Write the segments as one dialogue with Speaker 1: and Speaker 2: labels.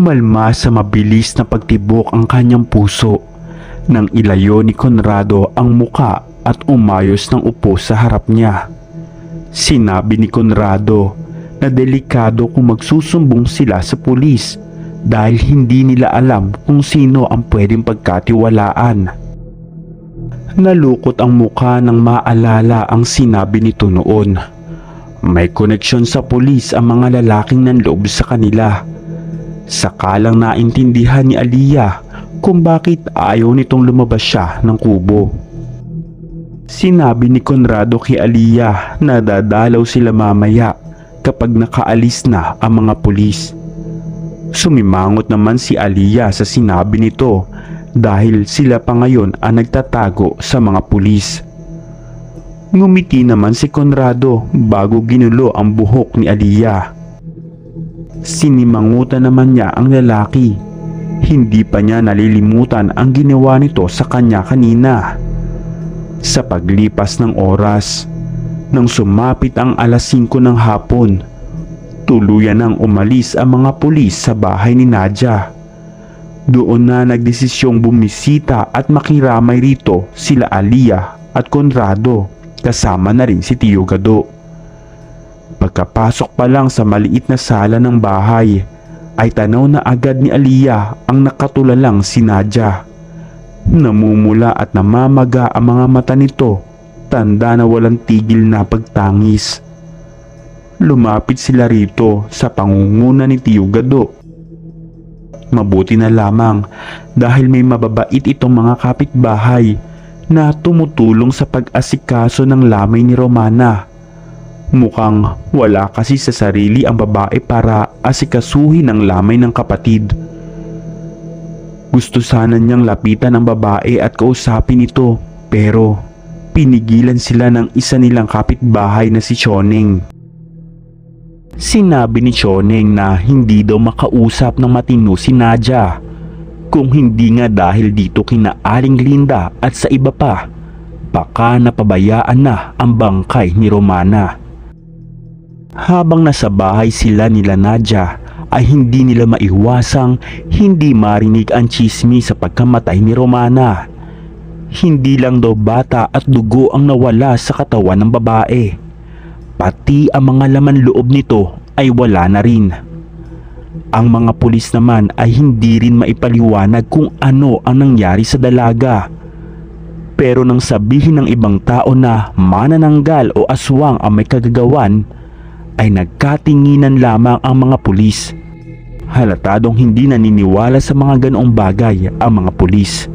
Speaker 1: Kumalma sa mabilis na pagtibok ang kanyang puso nang ilayo ni Conrado ang muka at umayos ng upo sa harap niya. Sinabi ni Conrado na delikado kung magsusumbong sila sa pulis dahil hindi nila alam kung sino ang pwedeng pagkatiwalaan. Nalukot ang muka nang maalala ang sinabi nito noon. May koneksyon sa pulis ang mga lalaking nanloob sa kanila. Saka lang naintindihan ni Aliyah kung bakit ayaw nitong lumabas siya ng kubo. Sinabi ni Conrado kay Aliyah na dadalaw sila mamaya kapag nakaalis na ang mga pulis. Sumimangot naman si Aliyah sa sinabi nito dahil sila pa ngayon ang nagtatago sa mga pulis. Ngumiti naman si Conrado bago ginulo ang buhok ni Aliyah. Sinimangutan naman niya ang lalaki. Hindi pa niya nalilimutan ang ginawa nito sa kanya kanina. Sa paglipas ng oras, nang sumapit ang alas 5 ng hapon, tuluyan nang umalis ang mga pulis sa bahay ni Nadia. Doon na nagdesisyong bumisita at makiramay rito sila Aliyah at Conrado kasama na rin si Tio Gado. Pagkapasok pa lang sa maliit na sala ng bahay, ay tanaw na agad ni Aliyah ang nakatulalang si Nadia. Namumula at namamaga ang mga mata nito, tanda na walang tigil na pagtangis. Lumapit sila rito sa pangunguna ni Tio Gado. Mabuti na lamang dahil may mababait itong mga kapitbahay na tumutulong sa pag-asikaso ng lamay ni Romana. Mukhang wala kasi sa sarili ang babae para asikasuhin ang lamay ng kapatid. Gusto sana niyang lapitan ang babae at kausapin ito pero pinigilan sila ng isa nilang kapitbahay na si Choneng. Sinabi ni Choneng na hindi daw makausap ng matino si Nadia kung hindi nga dahil dito kina Aling Linda at sa iba pa baka napabayaan na ang bangkay ni Romana. Habang nasa bahay sila nila Nadia ay hindi nila maiwasang hindi marinig ang chismi sa pagkamatay ni Romana. Hindi lang daw bata at dugo ang nawala sa katawan ng babae. Pati ang mga laman loob nito ay wala na rin. Ang mga pulis naman ay hindi rin maipaliwanag kung ano ang nangyari sa dalaga. Pero nang sabihin ng ibang tao na manananggal o aswang ang may kagagawan, ay nagkatinginan lamang ang mga pulis. Halatadong hindi naniniwala sa mga ganoong bagay ang mga pulis.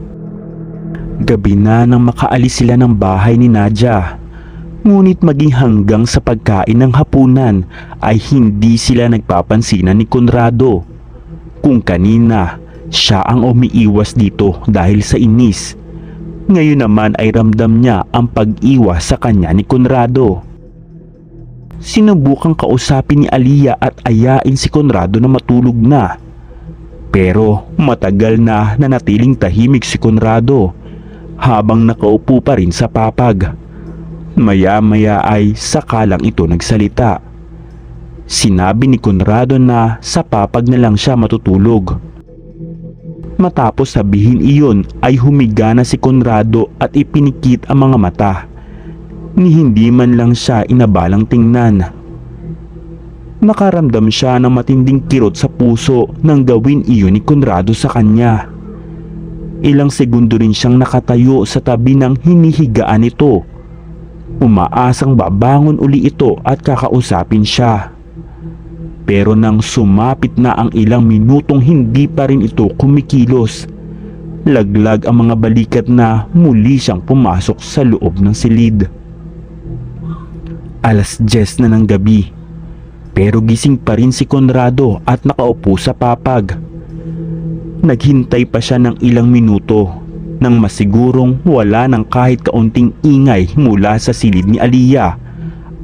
Speaker 1: Gabi na nang makaalis sila ng bahay ni Nadia. Ngunit maging hanggang sa pagkain ng hapunan ay hindi sila nagpapansinan ni Conrado. Kung kanina, siya ang umiiwas dito dahil sa inis. Ngayon naman ay ramdam niya ang pag-iwas sa kanya ni Conrado. Sinubukang kausapin ni Aliyah at ayain si Conrado na matulog na. Pero matagal na nanatiling tahimik si Conrado habang nakaupo pa rin sa papag. Maya-maya ay sakalang ito nagsalita. Sinabi ni Conrado na sa papag na lang siya matutulog. Matapos sabihin iyon ay humiga na si Conrado at ipinikit ang mga mata ni hindi man lang siya inabalang tingnan. Nakaramdam siya ng matinding kirot sa puso nang gawin iyon ni Conrado sa kanya. Ilang segundo rin siyang nakatayo sa tabi ng hinihigaan nito. Umaasang babangon uli ito at kakausapin siya. Pero nang sumapit na ang ilang minutong hindi pa rin ito kumikilos, laglag ang mga balikat na muli siyang pumasok sa loob ng silid. Alas 10 na ng gabi. Pero gising pa rin si Conrado at nakaupo sa papag. Naghintay pa siya ng ilang minuto nang masigurong wala ng kahit kaunting ingay mula sa silid ni Aliyah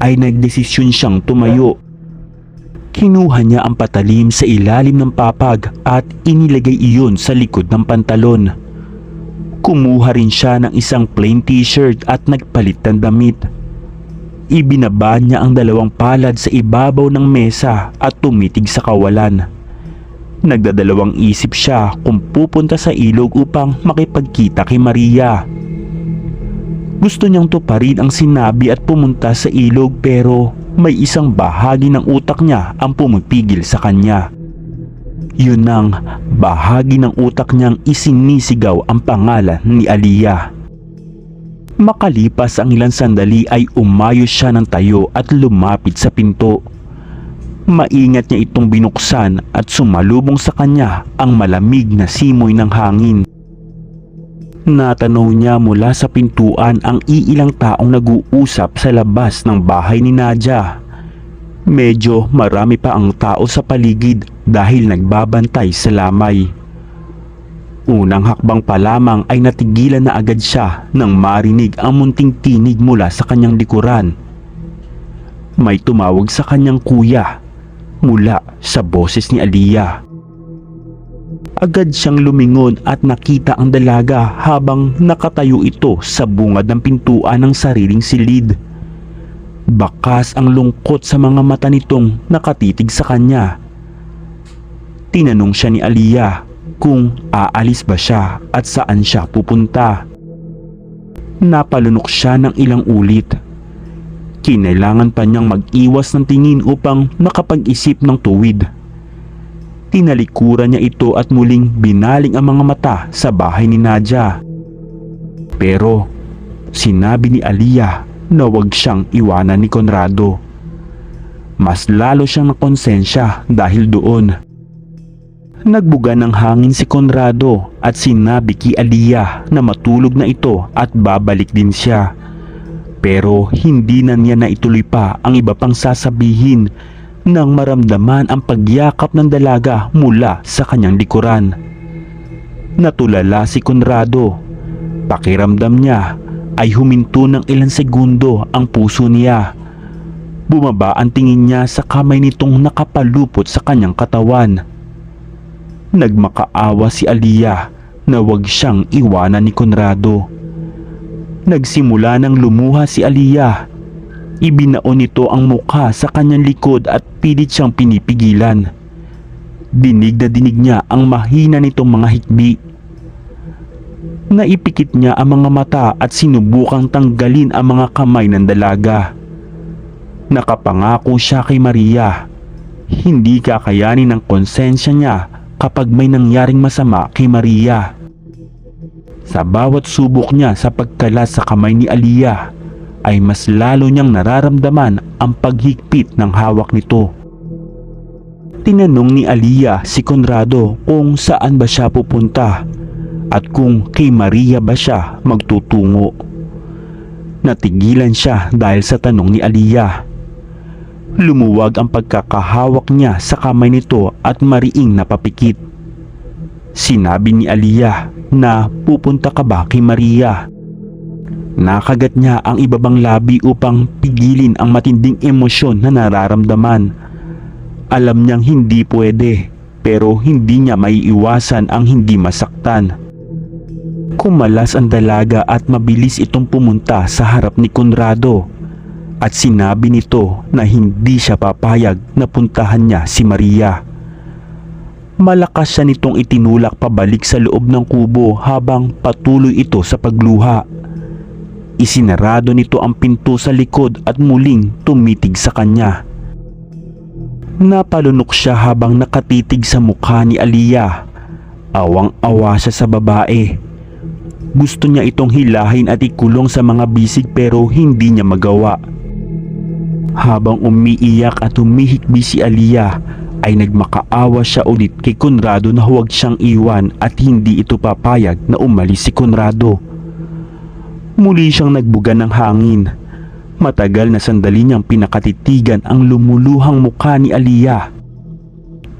Speaker 1: ay nagdesisyon siyang tumayo. Kinuha niya ang patalim sa ilalim ng papag at inilagay iyon sa likod ng pantalon. Kumuha rin siya ng isang plain t-shirt at nagpalit ng damit. Ibinaba niya ang dalawang palad sa ibabaw ng mesa at tumitig sa kawalan. Nagdadalawang isip siya kung pupunta sa ilog upang makipagkita kay Maria. Gusto niyang tuparin ang sinabi at pumunta sa ilog pero may isang bahagi ng utak niya ang pumipigil sa kanya. Yun ang bahagi ng utak niyang isinisigaw ang pangalan ni Aliyah. Makalipas ang ilang sandali ay umayos siya ng tayo at lumapit sa pinto. Maingat niya itong binuksan at sumalubong sa kanya ang malamig na simoy ng hangin. Natanaw niya mula sa pintuan ang iilang taong nag-uusap sa labas ng bahay ni Nadia. Medyo marami pa ang tao sa paligid dahil nagbabantay sa lamay. Unang hakbang pa lamang ay natigilan na agad siya nang marinig ang munting tinig mula sa kanyang likuran. May tumawag sa kanyang kuya mula sa boses ni Aliyah. Agad siyang lumingon at nakita ang dalaga habang nakatayo ito sa bungad ng pintuan ng sariling silid. Bakas ang lungkot sa mga mata nitong nakatitig sa kanya. Tinanong siya ni Aliyah kung aalis ba siya at saan siya pupunta. Napalunok siya ng ilang ulit. Kinailangan pa niyang mag-iwas ng tingin upang makapag-isip ng tuwid. Tinalikuran niya ito at muling binaling ang mga mata sa bahay ni Nadia. Pero sinabi ni Aliyah na huwag siyang iwanan ni Conrado. Mas lalo siyang nakonsensya dahil doon. Nagbuga ng hangin si Conrado at sinabi kay Aliyah na matulog na ito at babalik din siya. Pero hindi na niya naituloy pa ang iba pang sasabihin nang maramdaman ang pagyakap ng dalaga mula sa kanyang likuran. Natulala si Conrado. Pakiramdam niya ay huminto ng ilang segundo ang puso niya. Bumaba ang tingin niya sa kamay nitong nakapalupot sa kanyang katawan. Nagmakaawa si Aliyah na wag siyang iwanan ni Conrado. Nagsimula ng lumuha si Aliyah. Ibinaon nito ang mukha sa kanyang likod at pilit siyang pinipigilan. Dinig na dinig niya ang mahina nitong mga hikbi. Naipikit niya ang mga mata at sinubukang tanggalin ang mga kamay ng dalaga. Nakapangako siya kay Maria. Hindi kakayanin ng konsensya niya kapag may nangyaring masama kay Maria. Sa bawat subok niya sa pagkalat sa kamay ni Aliyah ay mas lalo niyang nararamdaman ang paghigpit ng hawak nito. Tinanong ni Aliyah si Conrado kung saan ba siya pupunta at kung kay Maria ba siya magtutungo. Natigilan siya dahil sa tanong ni Aliyah. Lumuwag ang pagkakahawak niya sa kamay nito at mariing napapikit. Sinabi ni Aliyah na pupunta ka ba kay Maria? Nakagat niya ang ibabang labi upang pigilin ang matinding emosyon na nararamdaman. Alam niyang hindi pwede pero hindi niya maiiwasan ang hindi masaktan. Kumalas ang dalaga at mabilis itong pumunta sa harap ni Conrado at sinabi nito na hindi siya papayag na puntahan niya si Maria. Malakas siya nitong itinulak pabalik sa loob ng kubo habang patuloy ito sa pagluha. Isinarado nito ang pinto sa likod at muling tumitig sa kanya. Napalunok siya habang nakatitig sa mukha ni Aliyah. Awang-awa siya sa babae. Gusto niya itong hilahin at ikulong sa mga bisig pero hindi niya magawa. Habang umiiyak at humihikbi si Aliyah ay nagmakaawa siya ulit kay Conrado na huwag siyang iwan at hindi ito papayag na umalis si Conrado. Muli siyang nagbuga ng hangin. Matagal na sandali niyang pinakatitigan ang lumuluhang mukha ni Aliyah.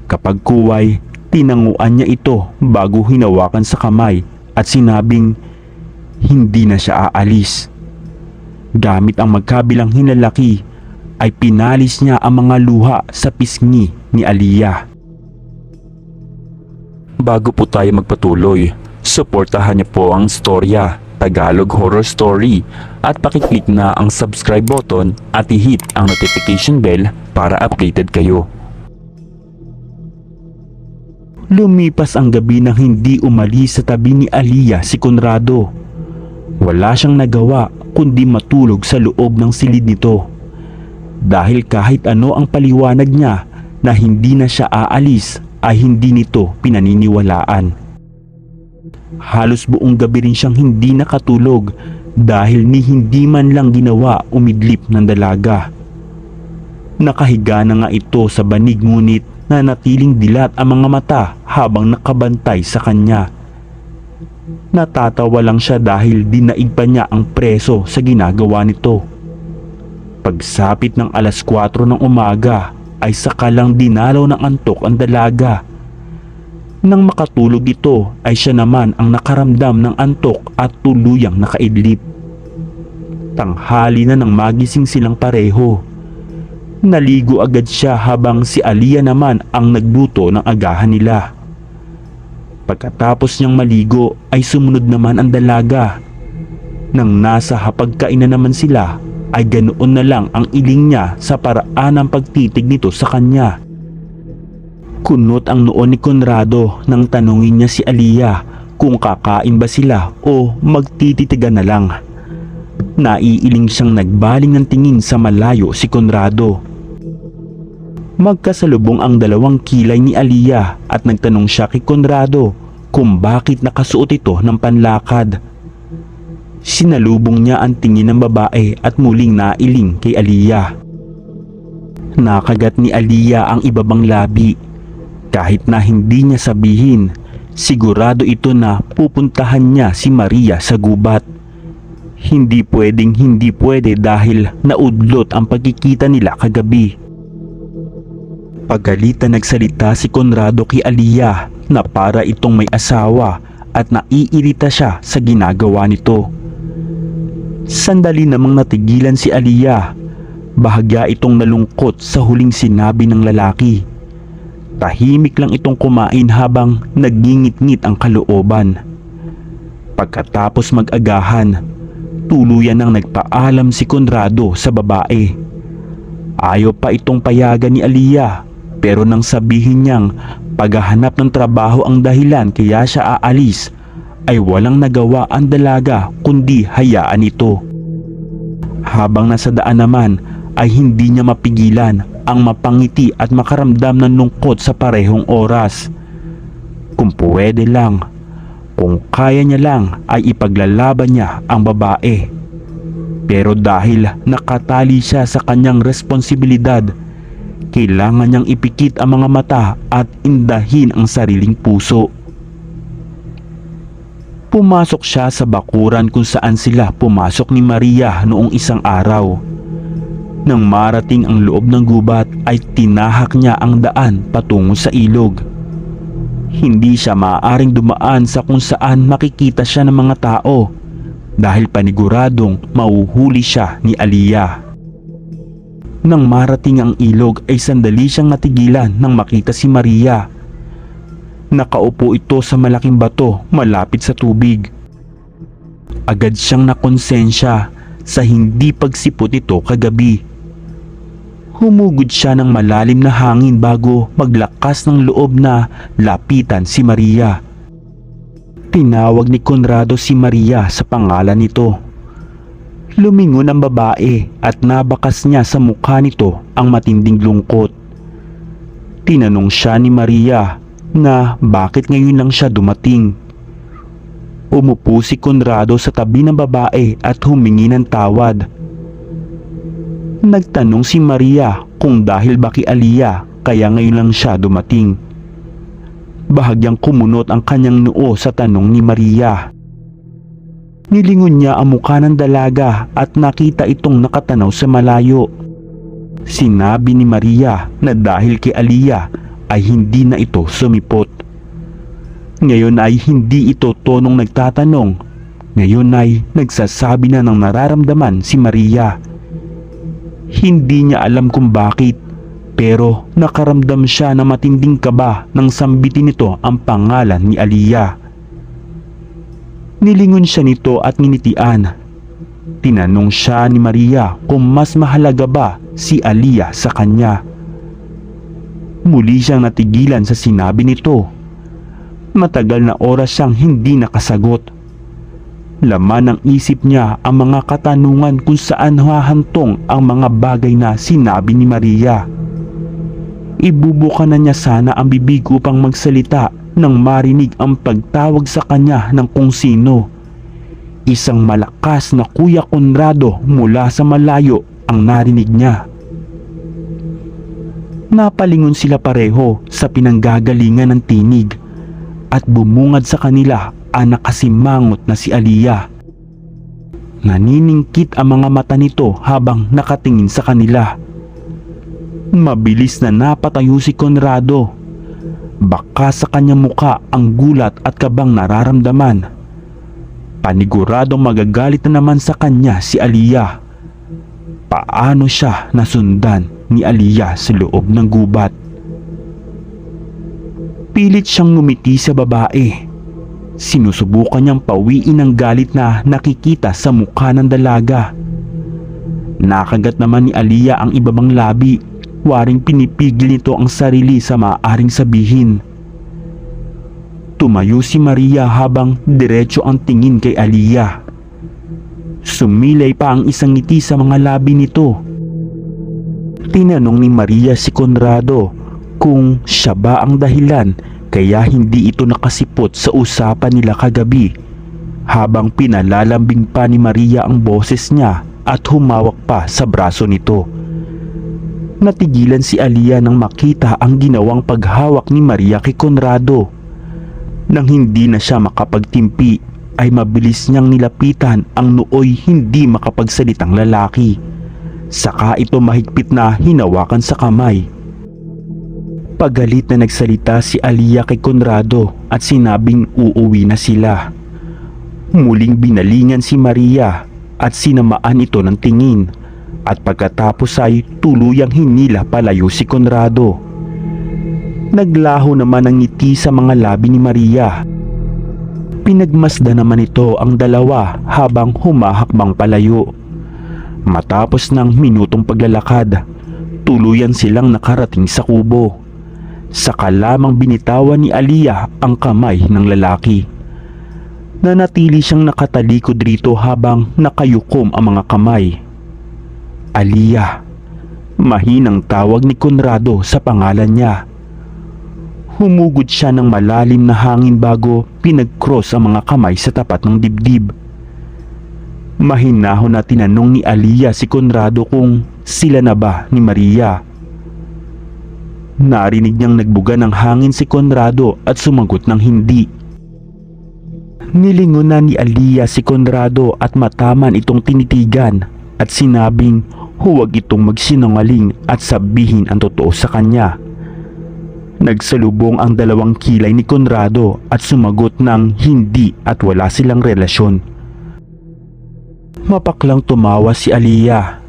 Speaker 1: Kapag kuway, Tinanguan niya ito bago hinawakan sa kamay at sinabing hindi na siya aalis. Gamit ang magkabilang hinalaki ay pinalis niya ang mga luha sa pisngi ni Aliyah. Bago po tayo magpatuloy, suportahan niyo po ang storya Tagalog Horror Story at pakiclick na ang subscribe button at i-hit ang notification bell para updated kayo. Lumipas ang gabi nang hindi umalis sa tabi ni Aliyah si Conrado. Wala siyang nagawa kundi matulog sa loob ng silid nito. Dahil kahit ano ang paliwanag niya na hindi na siya aalis ay hindi nito pinaniniwalaan. Halos buong gabi rin siyang hindi nakatulog dahil ni hindi man lang ginawa umidlip ng dalaga. Nakahiga na nga ito sa banig ngunit na natiling dilat ang mga mata habang nakabantay sa kanya. Natatawa lang siya dahil dinaig pa niya ang preso sa ginagawa nito. Pagsapit ng alas 4 ng umaga ay sakalang dinalaw ng antok ang dalaga. Nang makatulog ito ay siya naman ang nakaramdam ng antok at tuluyang nakaidlip. Tanghali na nang magising silang pareho. Naligo agad siya habang si Alia naman ang nagluto ng agahan nila. Pagkatapos niyang maligo ay sumunod naman ang dalaga. Nang nasa hapagkainan naman sila ay ganoon na lang ang iling niya sa paraan ng pagtitig nito sa kanya. Kunot ang noon ni Conrado nang tanungin niya si Alia kung kakain ba sila o magtititigan na lang. Naiiling siyang nagbaling ng tingin sa malayo si Conrado. Magkasalubong ang dalawang kilay ni Alia at nagtanong siya kay Conrado kung bakit nakasuot ito ng panlakad. Sinalubong niya ang tingin ng babae at muling nailing kay Alia. Nakagat ni Alia ang ibabang labi. Kahit na hindi niya sabihin, sigurado ito na pupuntahan niya si Maria sa gubat. Hindi pwedeng hindi pwede dahil naudlot ang pagkikita nila kagabi. Pagalitan nagsalita si Conrado kay Aliyah na para itong may asawa at naiirita siya sa ginagawa nito. Sandali namang natigilan si Aliyah. Bahagya itong nalungkot sa huling sinabi ng lalaki. Tahimik lang itong kumain habang nagngingit-ngit ang kalooban. Pagkatapos mag-agahan, tuluyan nang nagpaalam si Conrado sa babae. Ayaw pa itong payagan ni Aliyah pero nang sabihin niyang paghahanap ng trabaho ang dahilan kaya siya aalis ay walang nagawa ang dalaga kundi hayaan ito. Habang nasa daan naman ay hindi niya mapigilan ang mapangiti at makaramdam ng lungkot sa parehong oras. Kung pwede lang, kung kaya niya lang ay ipaglalaban niya ang babae. Pero dahil nakatali siya sa kanyang responsibilidad, kailangan niyang ipikit ang mga mata at indahin ang sariling puso. Pumasok siya sa bakuran kung saan sila pumasok ni Maria noong isang araw. Nang marating ang loob ng gubat ay tinahak niya ang daan patungo sa ilog. Hindi siya maaaring dumaan sa kung saan makikita siya ng mga tao dahil paniguradong mauhuli siya ni Aliyah. Nang marating ang ilog ay sandali siyang natigilan nang makita si Maria. Nakaupo ito sa malaking bato malapit sa tubig. Agad siyang nakonsensya sa hindi pagsipot ito kagabi. Humugod siya ng malalim na hangin bago maglakas ng loob na lapitan si Maria. Tinawag ni Conrado si Maria sa pangalan nito. Lumingon ang babae at nabakas niya sa mukha nito ang matinding lungkot. Tinanong siya ni Maria na bakit ngayon lang siya dumating. Umupo si Conrado sa tabi ng babae at humingi ng tawad. Nagtanong si Maria kung dahil ba kay Aliyah kaya ngayon lang siya dumating. Bahagyang kumunot ang kanyang noo sa tanong ni Maria. Nilingon niya ang mukha ng dalaga at nakita itong nakatanaw sa malayo. Sinabi ni Maria na dahil kay Aliyah ay hindi na ito sumipot. Ngayon ay hindi ito tonong nagtatanong. Ngayon ay nagsasabi na ng nararamdaman si Maria. Hindi niya alam kung bakit pero nakaramdam siya na matinding kaba nang sambitin nito ang pangalan ni Aliyah. Nilingon siya nito at nginitian. Tinanong siya ni Maria kung mas mahalaga ba si Aliyah sa kanya. Muli siyang natigilan sa sinabi nito. Matagal na oras siyang hindi nakasagot. Laman ng isip niya ang mga katanungan kung saan hahantong ang mga bagay na sinabi ni Maria. Ibubuka na niya sana ang bibig upang magsalita nang marinig ang pagtawag sa kanya ng kung sino. Isang malakas na Kuya Conrado mula sa malayo ang narinig niya. Napalingon sila pareho sa pinanggagalingan ng tinig at bumungad sa kanila ang nakasimangot na si Aliyah. Naniningkit ang mga mata nito habang nakatingin sa kanila. Mabilis na napatayo si Conrado. Baka sa kanyang muka ang gulat at kabang nararamdaman. Paniguradong magagalit na naman sa kanya si Aliyah. Paano siya nasundan ni Aliyah sa loob ng gubat? Pilit siyang ngumiti sa babae. Sinusubukan niyang pawiin ang galit na nakikita sa mukha ng dalaga. Nakagat naman ni Aliyah ang ibabang labi. Waring pinipigil nito ang sarili sa maaaring sabihin. Tumayo si Maria habang diretso ang tingin kay Aliyah. Sumilay pa ang isang ngiti sa mga labi nito. Tinanong ni Maria si Conrado kung siya ba ang dahilan kaya hindi ito nakasipot sa usapan nila kagabi habang pinalalambing pa ni Maria ang boses niya at humawak pa sa braso nito. Natigilan si Alia nang makita ang ginawang paghawak ni Maria kay Conrado. Nang hindi na siya makapagtimpi ay mabilis niyang nilapitan ang nooy hindi makapagsalitang lalaki. Saka ito mahigpit na hinawakan sa kamay. Pagalit na nagsalita si Alia kay Conrado at sinabing uuwi na sila. Muling binalingan si Maria at sinamaan ito ng tingin at pagkatapos ay tuluyang hinila palayo si Conrado. Naglaho naman ang ngiti sa mga labi ni Maria. Pinagmasda naman ito ang dalawa habang humahakbang palayo. Matapos ng minutong paglalakad, tuluyan silang nakarating sa kubo. Saka lamang binitawan ni Aliyah ang kamay ng lalaki. Nanatili siyang nakatalikod rito habang nakayukom ang mga kamay. Aliyah, mahinang tawag ni Conrado sa pangalan niya. Humugod siya ng malalim na hangin bago pinag-cross ang mga kamay sa tapat ng dibdib. Mahinahon na tinanong ni Aliyah si Conrado kung sila na ba ni Maria. Narinig niyang nagbuga ng hangin si Conrado at sumagot ng hindi. Nilingon na ni Aliyah si Conrado at mataman itong tinitigan at sinabing huwag itong magsinungaling at sabihin ang totoo sa kanya. Nagsalubong ang dalawang kilay ni Conrado at sumagot ng hindi at wala silang relasyon. Mapaklang tumawa si Aliyah.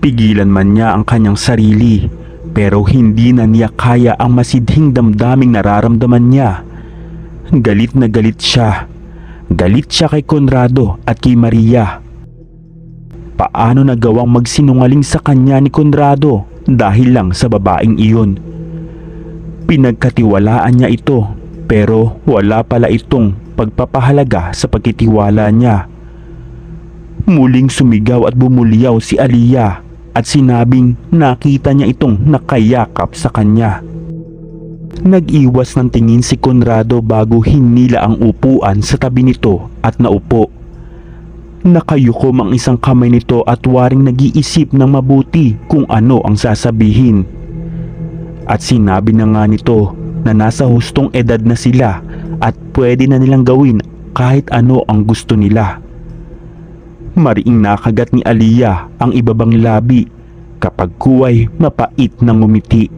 Speaker 1: Pigilan man niya ang kanyang sarili pero hindi na niya kaya ang masidhing damdaming nararamdaman niya. Galit na galit siya. Galit siya kay Conrado at kay Maria. Paano nagawang magsinungaling sa kanya ni Conrado dahil lang sa babaeng iyon? Pinagkatiwalaan niya ito pero wala pala itong pagpapahalaga sa pagkitiwala niya. Muling sumigaw at bumulyaw si Aliyah at sinabing nakita niya itong nakayakap sa kanya. Nag-iwas ng tingin si Conrado bago hinila ang upuan sa tabi nito at naupo. Nakayukom ang isang kamay nito at waring nag-iisip ng mabuti kung ano ang sasabihin. At sinabi na nga nito na nasa hustong edad na sila at pwede na nilang gawin kahit ano ang gusto nila. Mariing nakagat ni Aliyah ang ibabang labi kapag kuway mapait na ngumiti.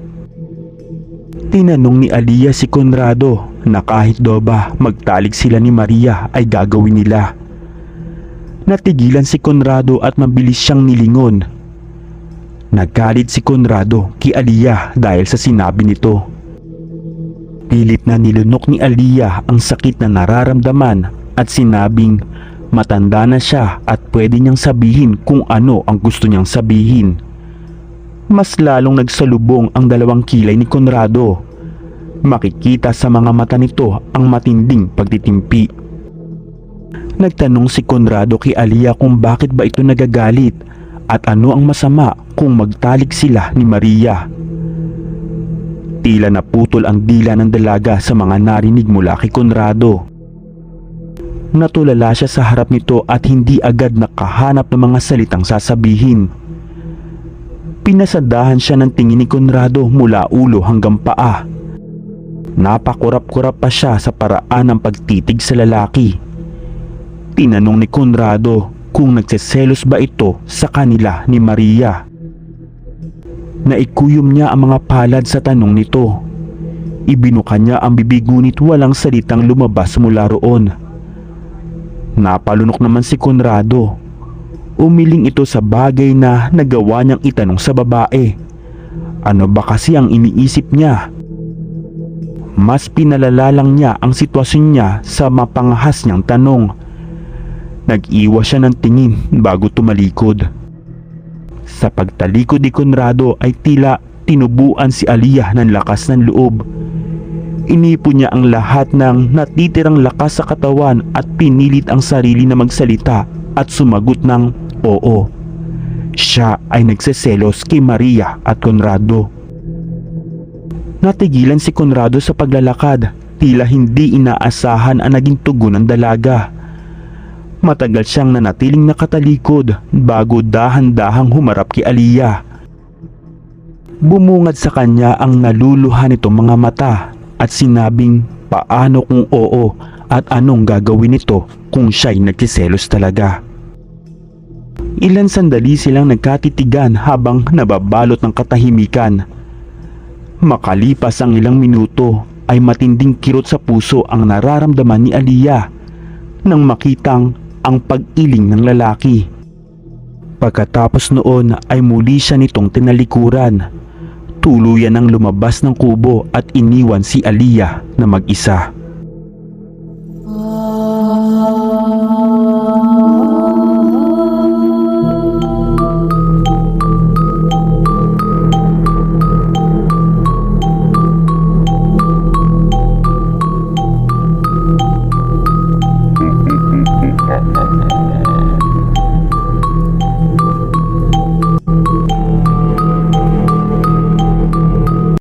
Speaker 1: Tinanong ni Aliyah si Conrado na kahit daw ba magtalik sila ni Maria ay gagawin nila. Natigilan si Conrado at mabilis siyang nilingon. Nagkalit si Conrado kay Aliyah dahil sa sinabi nito. Pilit na nilunok ni Aliyah ang sakit na nararamdaman at sinabing matanda na siya at pwede niyang sabihin kung ano ang gusto niyang sabihin. Mas lalong nagsalubong ang dalawang kilay ni Conrado. Makikita sa mga mata nito ang matinding pagtitimpi. Nagtanong si Conrado kay Alia kung bakit ba ito nagagalit at ano ang masama kung magtalik sila ni Maria. Tila naputol ang dila ng dalaga sa mga narinig mula kay Conrado. Natulala siya sa harap nito at hindi agad nakahanap ng mga salitang sasabihin. Pinasandahan siya ng tingin ni Conrado mula ulo hanggang paa. Napakurap-kurap pa siya sa paraan ng pagtitig sa lalaki. Tinanong ni Conrado kung nagseselos ba ito sa kanila ni Maria. Naikuyom niya ang mga palad sa tanong nito. Ibinuka niya ang bibig ngunit walang salitang lumabas mula roon. Napalunok naman si Conrado. Umiling ito sa bagay na nagawa niyang itanong sa babae. Ano ba kasi ang iniisip niya? Mas pinalala lang niya ang sitwasyon niya sa mapangahas niyang tanong. Nag-iwas siya ng tingin bago tumalikod. Sa pagtalikod ni Conrado ay tila tinubuan si Aliyah ng lakas ng loob. Inipo niya ang lahat ng natitirang lakas sa katawan at pinilit ang sarili na magsalita at sumagot ng oo. Siya ay nagseselos kay Maria at Conrado. Natigilan si Conrado sa paglalakad, tila hindi inaasahan ang naging tugon ng dalaga. Matagal siyang nanatiling nakatalikod bago dahan-dahang humarap kay Aliyah. Bumungad sa kanya ang naluluhan nitong mga mata at sinabing paano kung oo at anong gagawin nito kung siya'y nagsiselos talaga. Ilan sandali silang nagkatitigan habang nababalot ng katahimikan. Makalipas ang ilang minuto ay matinding kirot sa puso ang nararamdaman ni Aliyah nang makitang ang pag-iling ng lalaki. Pagkatapos noon ay muli siya nitong tinalikuran. Tuluyan ang lumabas ng kubo at iniwan si Aliyah na mag-isa.